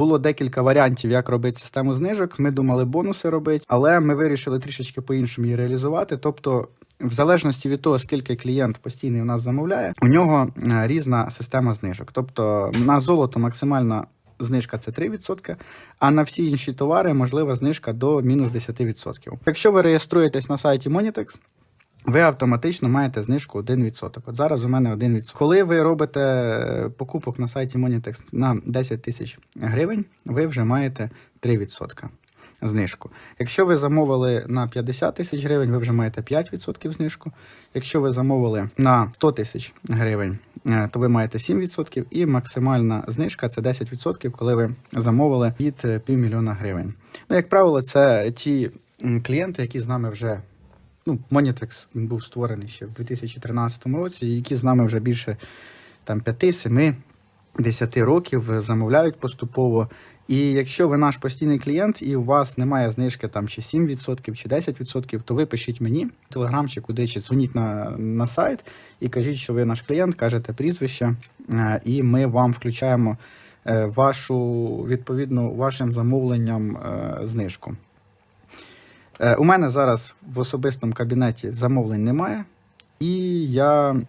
було декілька варіантів, як робити систему знижок. Ми думали бонуси робити, але ми вирішили трішечки по-іншому її реалізувати. Тобто, в залежності від того, скільки клієнт постійний у нас замовляє, у нього е, різна система знижок. Тобто на золото максимальна знижка це 3%, а на всі інші товари можлива знижка до мінус 10%. Якщо ви реєструєтесь на сайті Monitex, ви автоматично маєте знижку 1%. От зараз у мене 1%. Коли ви робите е, покупок на сайті Monitex на 10 тисяч гривень, ви вже маєте 3% знижку. Якщо ви замовили на 50 тисяч гривень, ви вже маєте 5% знижку. Якщо ви замовили на 100 тисяч гривень, е, то ви маєте 7%, і максимальна знижка це 10%, коли ви замовили від е, півмільйона гривень. Ну, як правило, це ті клієнти, які з нами вже ну, Monitex він був створений ще в 2013 році, які з нами вже більше там 5-7 10 років замовляють поступово. І якщо ви наш постійний клієнт і у вас немає знижки там чи 7%, чи 10%, то ви пишіть мені телеграм чи куди, чи дзвоніть на, на сайт і кажіть, що ви наш клієнт, кажете прізвище, е, і ми вам включаємо е, вашу відповідну вашим замовленням е, знижку. Е, У мене зараз в особистому кабінеті замовлень немає, і я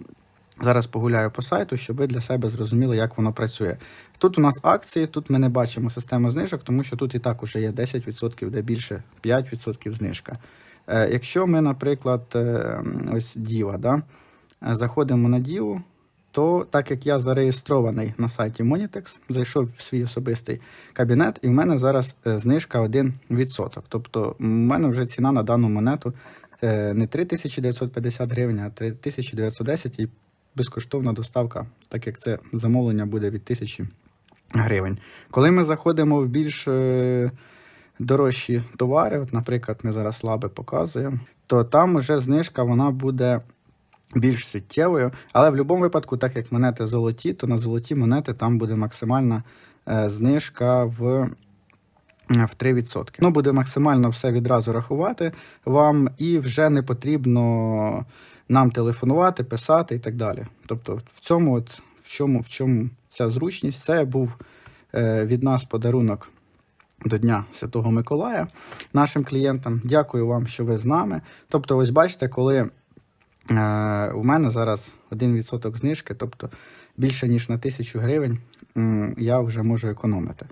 зараз погуляю по сайту, щоб ви для себе зрозуміли, як воно працює. Тут у нас акції, тут ми не бачимо систему знижок, тому що тут і так уже є 10%, де більше 5% знижка. Е, Якщо ми, наприклад, е, ось Діва, да, заходимо на Діву, то так як я зареєстрований на сайті Monitex, зайшов в свій особистий кабінет, і в мене зараз е, знижка 1%. Тобто, в мене вже ціна на дану монету е, не 3950 гривень, а 3910 і безкоштовна доставка, так як це замовлення буде від 1000 гривень. Коли ми заходимо в більш е, дорожчі товари, от, наприклад, ми зараз лаби показуємо, то там вже знижка вона буде більш суттєвою. Але в будь-якому випадку, так як монети золоті, то на золоті монети там буде максимальна е, знижка в. В 3%. Ну, буде максимально все відразу рахувати вам, і вже не потрібно нам телефонувати, писати і так далі. Тобто, в цьому, от, в чому, в чому ця зручність, це був е, від нас подарунок до Дня Святого Миколая нашим клієнтам. Дякую вам, що ви з нами. Тобто, ось бачите, коли у мене зараз 1% знижки, тобто більше ніж на 1000 гривень я вже можу економити.